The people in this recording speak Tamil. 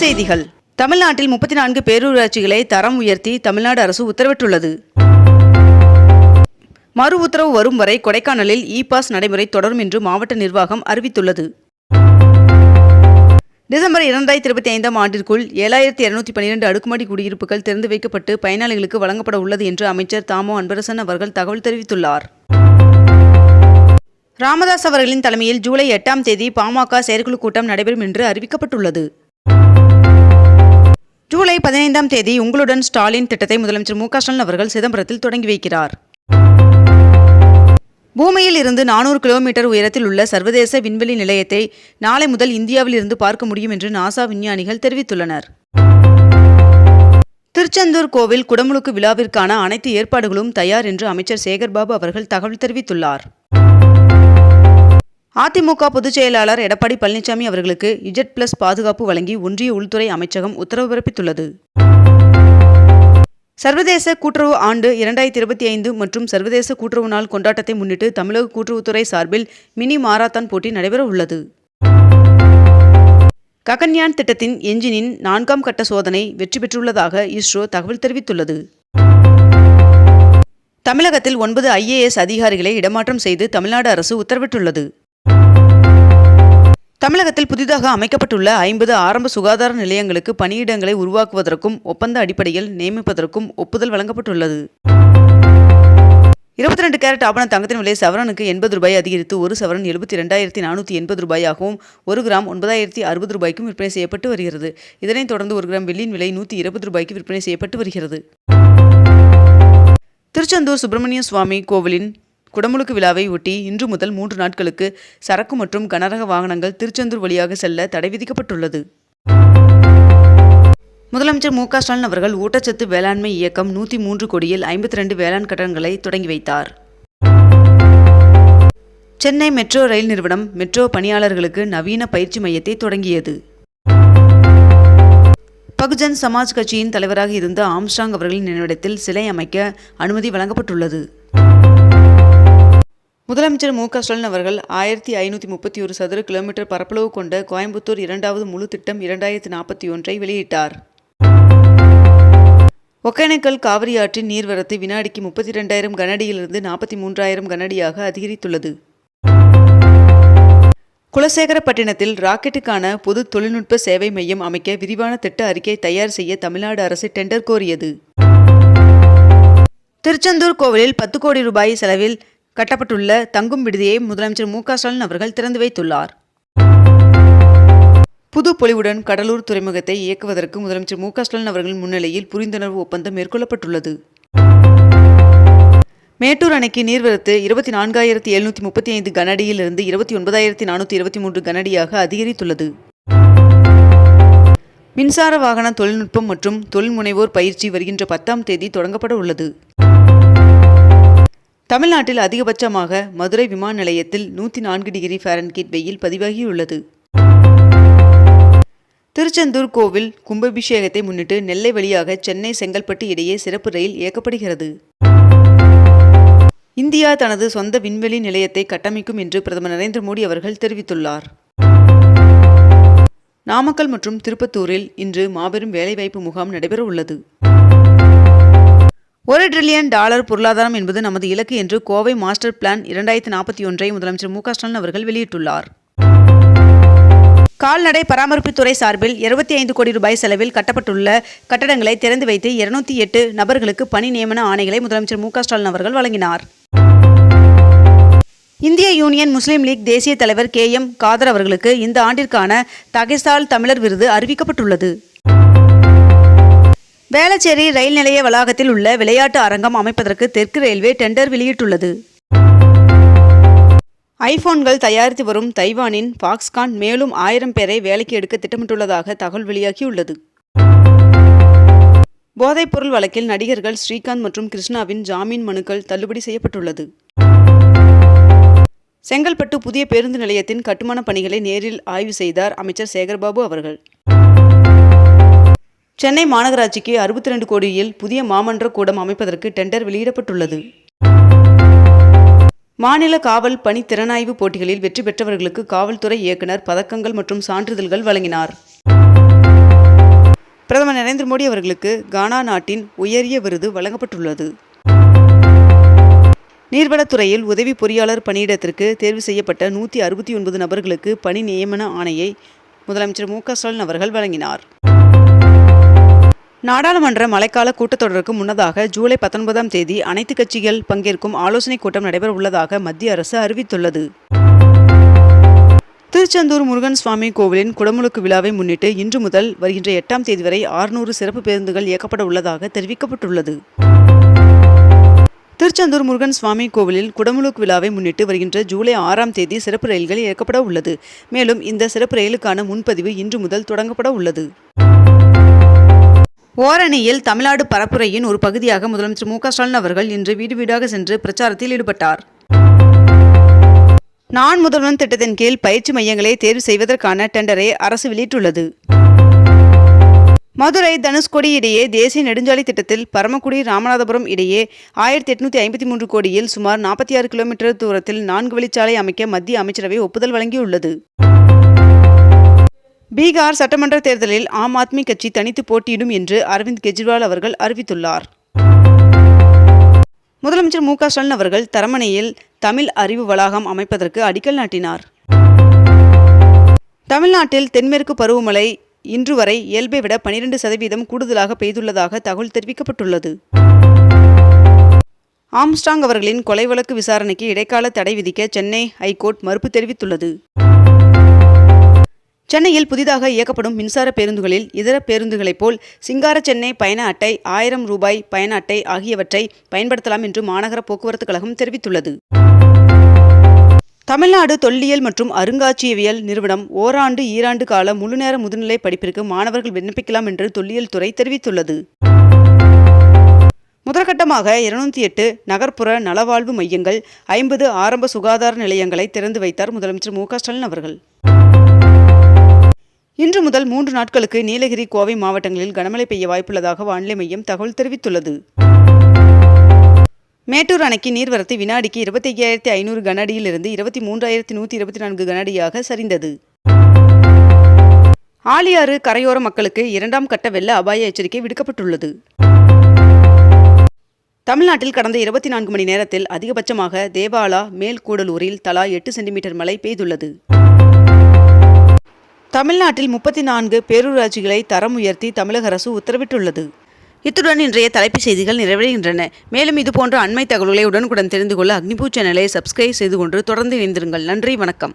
செய்திகள். தமிழ்நாட்டில் முப்பத்தி நான்கு பேரூராட்சிகளை தரம் உயர்த்தி தமிழ்நாடு அரசு உத்தரவிட்டுள்ளது. மறு உத்தரவு வரும் வரை கொடைக்கானலில் இ பாஸ் நடைமுறை தொடரும் என்று மாவட்ட நிர்வாகம் அறிவித்துள்ளது. டிசம்பர் இரண்டாயிரத்தி இருபத்தி ஐந்தாம் ஆண்டிற்குள் ஏழாயிரத்தி இருநூத்தி பன்னிரண்டு அடுக்குமாடி குடியிருப்புகள் திறந்து வைக்கப்பட்டு பயனாளிகளுக்கு வழங்கப்பட உள்ளது என்று அமைச்சர் தாமோ அன்பரசன் அவர்கள் தகவல் தெரிவித்துள்ளார். ராமதாஸ் அவர்களின் தலைமையில் ஜூலை எட்டாம் தேதி பாமக செயற்குழு கூட்டம் நடைபெறும் என்று அறிவிக்கப்பட்டுள்ளது. ஜூலை பதினைந்தாம் தேதி உங்களுடன் ஸ்டாலின் திட்டத்தை முதலமைச்சர் மு ஸ்டாலின் அவர்கள் சிதம்பரத்தில் தொடங்கி வைக்கிறார். பூமியில் இருந்து நானூறு கிலோமீட்டர் உயரத்தில் உள்ள சர்வதேச விண்வெளி நிலையத்தை நாளை முதல் இந்தியாவில் இருந்து பார்க்க முடியும் என்று நாசா விஞ்ஞானிகள் தெரிவித்துள்ளனர். திருச்செந்தூர் கோவில் குடமுழுக்கு விழாவிற்கான அனைத்து ஏற்பாடுகளும் தயார் என்று அமைச்சர் சேகர்பாபு அவர்கள் தகவல் தெரிவித்துள்ளார். அதிமுக பொதுச் செயலாளர் எடப்பாடி பழனிசாமி அவர்களுக்கு இஜெட் பிளஸ் பாதுகாப்பு வழங்கி ஒன்றிய உள்துறை அமைச்சகம் உத்தரவு பிறப்பித்துள்ளது. சர்வதேச கூட்டுறவு ஆண்டு இரண்டாயிரத்தி இருபத்தி ஐந்து மற்றும் சர்வதேச கூட்டுறவு நாள் கொண்டாட்டத்தை முன்னிட்டு தமிழக கூட்டுறவுத்துறை சார்பில் மினி மாராத்தான் போட்டி நடைபெற உள்ளது. ககன்யான் திட்டத்தின் என்ஜினின் நான்காம் கட்ட சோதனை வெற்றி பெற்றுள்ளதாக இஸ்ரோ தகவல் தெரிவித்துள்ளது. தமிழகத்தில் ஒன்பது ஐஏஎஸ் அதிகாரிகளை இடமாற்றம் செய்து தமிழ்நாடு அரசு உத்தரவிட்டுள்ளது. தமிழகத்தில் புதிதாக அமைக்கப்பட்டுள்ள ஐம்பது ஆரம்ப சுகாதார நிலையங்களுக்கு பணியிடங்களை உருவாக்குவதற்கும் ஒப்பந்த அடிப்படையில் நியமிப்பதற்கும் ஒப்புதல் வழங்கப்பட்டுள்ளது. இருபத்தி ரெண்டு கேரட் ஆபண தங்கத்தின் விலை சவரனுக்கு எண்பது ரூபாய் அதிகரித்து ஒரு சவரன் எழுபத்தி ரெண்டாயிரத்தி நானூற்றி எண்பது ரூபாயாகவும் ஒரு கிராம் ஒன்பதாயிரத்தி அறுபது ரூபாய்க்கும் விற்பனை செய்யப்பட்டு வருகிறது. இதனைத் தொடர்ந்து ஒரு கிராம் வெள்ளியின் விலை நூற்றி இருபது ரூபாய்க்கு விற்பனை செய்யப்பட்டு வருகிறது. திருச்செந்தூர் சுப்பிரமணிய சுவாமி கோவிலின் குடமுழுக்கு விழாவை ஒட்டி இன்று முதல் மூன்று நாட்களுக்கு சரக்கு மற்றும் கனரக வாகனங்கள் திருச்செந்தூர் வழியாக செல்ல தடை விதிக்கப்பட்டுள்ளது. முதலமைச்சர் மு க ஸ்டாலின் அவர்கள் ஊட்டச்சத்து வேளாண்மை இயக்கம் நூற்றி மூன்று கோடியில் ஐம்பத்தி ரெண்டு வேளாண் கட்டணங்களை தொடங்கி வைத்தார். சென்னை மெட்ரோ ரயில் நிறுவனம் மெட்ரோ பணியாளர்களுக்கு நவீன பயிற்சி மையத்தை தொடங்கியது. பகுஜன் சமாஜ் கட்சியின் தலைவராக இருந்த ஆம்ஸ்டாங் அவர்களின் நினைவிடத்தில் சிலை அமைக்க அனுமதி வழங்கப்பட்டுள்ளது. முதலமைச்சர் மு க ஸ்டாலின் அவர்கள் ஆயிரத்தி ஐநூற்றி முப்பத்தி ஒரு சதுர கிலோமீட்டர் பரப்பளவு கொண்ட கோயம்புத்தூர் இரண்டாவது முழு திட்டம் இரண்டாயிரத்தி நாற்பத்தி ஒன்றை வெளியிட்டார். ஒகேனக்கல் காவிரி ஆற்றின் நீர்வரத்து வினாடிக்கு முப்பத்தி ரெண்டாயிரம் கனடியிலிருந்து நாற்பத்தி மூன்றாயிரம் கனடியாக அதிகரித்துள்ளது. குலசேகரப்பட்டினத்தில் ராக்கெட்டுக்கான பொது தொழில்நுட்ப சேவை மையம் அமைக்க விரிவான திட்ட அறிக்கை தயார் செய்ய தமிழ்நாடு அரசு டெண்டர் கோரியது. திருச்செந்தூர் கோவிலில் பத்து கோடி ரூபாய் செலவில் கட்டப்பட்டுள்ள தங்கும் விடுதியை முதலமைச்சர் மு க ஸ்டாலின் அவர்கள் திறந்து வைத்துள்ளார். புது பொலிவுடன் கடலூர் துறைமுகத்தை இயக்குவதற்கு முதலமைச்சர் மு க ஸ்டாலின் அவர்கள் முன்னிலையில் புரிந்துணர்வு ஒப்பந்தம் மேற்கொள்ளப்பட்டுள்ளது. மேட்டூர் அணைக்கு நீர்வரத்து இருபத்தி நான்காயிரத்தி எழுநூற்றி முப்பத்தி ஐந்து கனஅடியிலிருந்து இருபத்தி ஒன்பதாயிரத்தி நானூற்றி இருபத்தி மூன்று கனஅடியாக அதிகரித்துள்ளது. மின்சார வாகன தொழில்நுட்பம் மற்றும் தொழில் முனைவோர் பயிற்சி வருகின்ற பத்தாம் தேதி தொடங்கப்பட உள்ளது. தமிழ்நாட்டில் அதிகபட்சமாக மதுரை விமான நிலையத்தில் நூற்றி நான்கு டிகிரி ஃபாரன்கீட் வெயில் பதிவாகியுள்ளது. திருச்செந்தூர் கோவில் கும்பாபிஷேகத்தை முன்னிட்டு நெல்லை வழியாக சென்னை செங்கல்பட்டு இடையே சிறப்பு ரயில் இயக்கப்படுகிறது. இந்தியா தனது சொந்த விண்வெளி நிலையத்தை கட்டமைக்கும் என்று பிரதமர் நரேந்திர மோடி அவர்கள் தெரிவித்துள்ளார். நாமக்கல் மற்றும் திருப்பத்தூரில் இன்று மாபெரும் வேலைவாய்ப்பு முகாம் நடைபெற உள்ளது ஒரு டிரில்லியன் டாலர் பொருளாதாரம் என்பது நமது இலக்கு என்று கோவை மாஸ்டர் பிளான் இரண்டாயிரத்தி நாற்பத்தி ஒன்றை முதலமைச்சர் மு க ஸ்டாலின் அவர்கள் வெளியிட்டுள்ளார். கால்நடை பராமரிப்புத்துறை சார்பில் இருபத்தி ஐந்து கோடி ரூபாய் செலவில் கட்டப்பட்டுள்ள கட்டடங்களை திறந்து வைத்து இருநூத்தி எட்டு நபர்களுக்கு பணி நியமன ஆணைகளை முதலமைச்சர் மு க ஸ்டாலின் அவர்கள் வழங்கினார். இந்திய யூனியன் முஸ்லீம் லீக் தேசிய தலைவர் கே எம் காதர் அவர்களுக்கு இந்த ஆண்டிற்கான தகைசால் தமிழர் விருது அறிவிக்கப்பட்டுள்ளது. வேளச்சேரி ரயில் நிலைய வளாகத்தில் உள்ள விளையாட்டு அரங்கம் அமைப்பதற்கு தெற்கு ரயில்வே டெண்டர் வெளியிட்டுள்ளது. ஐபோன்கள் தயாரித்து வரும் தைவானின் பாக்ஸ்கான் மேலும் ஆயிரம் பேரை வேலைக்கு எடுக்க திட்டமிட்டுள்ளதாக தகவல் வெளியாகியுள்ளது. போதைப்பொருள் வழக்கில் நடிகர்கள் ஸ்ரீகாந்த் மற்றும் கிருஷ்ணாவின் ஜாமீன் மனுக்கள் தள்ளுபடி செய்யப்பட்டுள்ளது. செங்கல்பட்டு புதிய பேருந்து நிலையத்தின் கட்டுமான பணிகளை நேரில் ஆய்வு செய்தார் அமைச்சர் சேகர்பாபு அவர்கள். சென்னை மாநகராட்சிக்கு அறுபத்தி ரெண்டு கோடியில் புதிய மாமன்ற கூடம் அமைப்பதற்கு டெண்டர் வெளியிடப்பட்டுள்ளது. மாநில காவல் பணி திறனாய்வு போட்டிகளில் வெற்றி பெற்றவர்களுக்கு காவல்துறை இயக்குநர் பதக்கங்கள் மற்றும் சான்றிதழ்கள் வழங்கினார். பிரதமர் நரேந்திர மோடி அவர்களுக்கு கானா நாட்டின் உயரிய விருது வழங்கப்பட்டுள்ளது. நீர்வளத்துறையில் உதவி பொறியாளர் பணியிடத்திற்கு தேர்வு செய்யப்பட்ட நூற்றி அறுபத்தி ஒன்பது நபர்களுக்கு பணி நியமன ஆணையை முதலமைச்சர் மு க ஸ்டாலின் அவர்கள் வழங்கினார். நாடாளுமன்ற மழைக்கால கூட்டத்தொடருக்கு முன்னதாக ஜூலை பத்தொன்பதாம் தேதி அனைத்து கட்சிகள் பங்கேற்கும் ஆலோசனைக் கூட்டம் நடைபெற உள்ளதாக மத்திய அரசு அறிவித்துள்ளது. திருச்செந்தூர் முருகன் சுவாமி கோவிலின் குடமுழுக்கு விழாவை முன்னிட்டு இன்று முதல் வருகின்ற எட்டாம் தேதி வரை ஆறுநூறு சிறப்பு பேருந்துகள் இயக்கப்பட உள்ளதாக தெரிவிக்கப்பட்டுள்ளது. திருச்செந்தூர் முருகன் சுவாமி கோவிலில் குடமுழுக்கு விழாவை முன்னிட்டு வருகின்ற ஜூலை ஆறாம் தேதி சிறப்பு ரயில்கள் இயக்கப்பட உள்ளது. மேலும் இந்த சிறப்பு ரயிலுக்கான முன்பதிவு இன்று முதல் தொடங்கப்பட உள்ளது. ஓரணியில் தமிழ்நாடு பரப்புரையின் ஒரு பகுதியாக முதலமைச்சர் மு ஸ்டாலின் அவர்கள் இன்று வீடு வீடாக சென்று பிரச்சாரத்தில் ஈடுபட்டார். நான் முதல்வன் திட்டத்தின் கீழ் பயிற்சி மையங்களை தேர்வு செய்வதற்கான டெண்டரை அரசு வெளியிட்டுள்ளது. மதுரை தனுஷ்கோடி இடையே தேசிய நெடுஞ்சாலை திட்டத்தில் பரமக்குடி ராமநாதபுரம் இடையே ஆயிரத்தி எட்நூத்தி ஐம்பத்தி மூன்று கோடியில் சுமார் நாற்பத்தி ஆறு கிலோமீட்டர் தூரத்தில் நான்கு வழிச்சாலை அமைக்க மத்திய அமைச்சரவை ஒப்புதல் வழங்கியுள்ளது. பீகார் சட்டமன்ற தேர்தலில் ஆம் ஆத்மி கட்சி தனித்து போட்டியிடும் என்று அரவிந்த் கெஜ்ரிவால் அவர்கள் அறிவித்துள்ளார். முதலமைச்சர் மு க ஸ்டாலின் அவர்கள் தரமணையில் தமிழ் அறிவு வளாகம் அமைப்பதற்கு அடிக்கல் நாட்டினார். தமிழ்நாட்டில் தென்மேற்கு பருவமழை இன்று வரை இயல்பை விட பனிரெண்டு சதவீதம் கூடுதலாக பெய்துள்ளதாக தகவல் தெரிவிக்கப்பட்டுள்ளது. ஆம்ஸ்டாங் அவர்களின் கொலை வழக்கு விசாரணைக்கு இடைக்கால தடை விதிக்க சென்னை ஐகோர்ட் மறுப்பு தெரிவித்துள்ளது. சென்னையில் புதிதாக இயக்கப்படும் மின்சார பேருந்துகளில் இதர பேருந்துகளைப் போல் சிங்கார சென்னை பயண அட்டை ஆயிரம் ரூபாய் பயண அட்டை ஆகியவற்றை பயன்படுத்தலாம் என்று மாநகர போக்குவரத்து கழகம் தெரிவித்துள்ளது. தமிழ்நாடு தொல்லியல் மற்றும் அருங்காட்சியவியல் நிறுவனம் ஓராண்டு ஈராண்டு கால முழுநேர முதுநிலை படிப்பிற்கு மாணவர்கள் விண்ணப்பிக்கலாம் என்று தொல்லியல் துறை தெரிவித்துள்ளது. முதற்கட்டமாக இருநூத்தி எட்டு நகர்ப்புற நலவாழ்வு மையங்கள் ஐம்பது ஆரம்ப சுகாதார நிலையங்களை திறந்து வைத்தார் முதலமைச்சர் மு க ஸ்டாலின் அவர்கள். இன்று முதல் மூன்று நாட்களுக்கு நீலகிரி கோவை மாவட்டங்களில் கனமழை பெய்ய வாய்ப்புள்ளதாக வானிலை மையம் தகவல் தெரிவித்துள்ளது. மேட்டூர் அணைக்கு நீர்வரத்து வினாடிக்கு இருபத்தி ஐயாயிரத்தி ஐநூறு கன அடியிலிருந்து இருபத்தி மூன்றாயிரத்தி நூற்றி இருபத்தி நான்கு கனஅடியாக சரிந்தது. ஆலியாறு கரையோர மக்களுக்கு இரண்டாம் கட்ட வெள்ள அபாய எச்சரிக்கை விடுக்கப்பட்டுள்ளது. தமிழ்நாட்டில் கடந்த இருபத்தி நான்கு மணி நேரத்தில் அதிகபட்சமாக தேவாலா மேல்கூடலூரில் தலா எட்டு சென்டிமீட்டர் மழை பெய்துள்ளது. தமிழ்நாட்டில் முப்பத்தி நான்கு பேரூராட்சிகளை தரம் உயர்த்தி தமிழக அரசு உத்தரவிட்டுள்ளது. இத்துடன் இன்றைய தலைப்புச் செய்திகள் நிறைவடைகின்றன. மேலும் இதுபோன்ற அண்மை தகவல்களை உடனுக்குடன் தெரிந்து கொள்ள அக்னிபூ சேனலை சப்ஸ்கிரைப் செய்து கொண்டு தொடர்ந்து இணைந்திருங்கள். நன்றி வணக்கம்.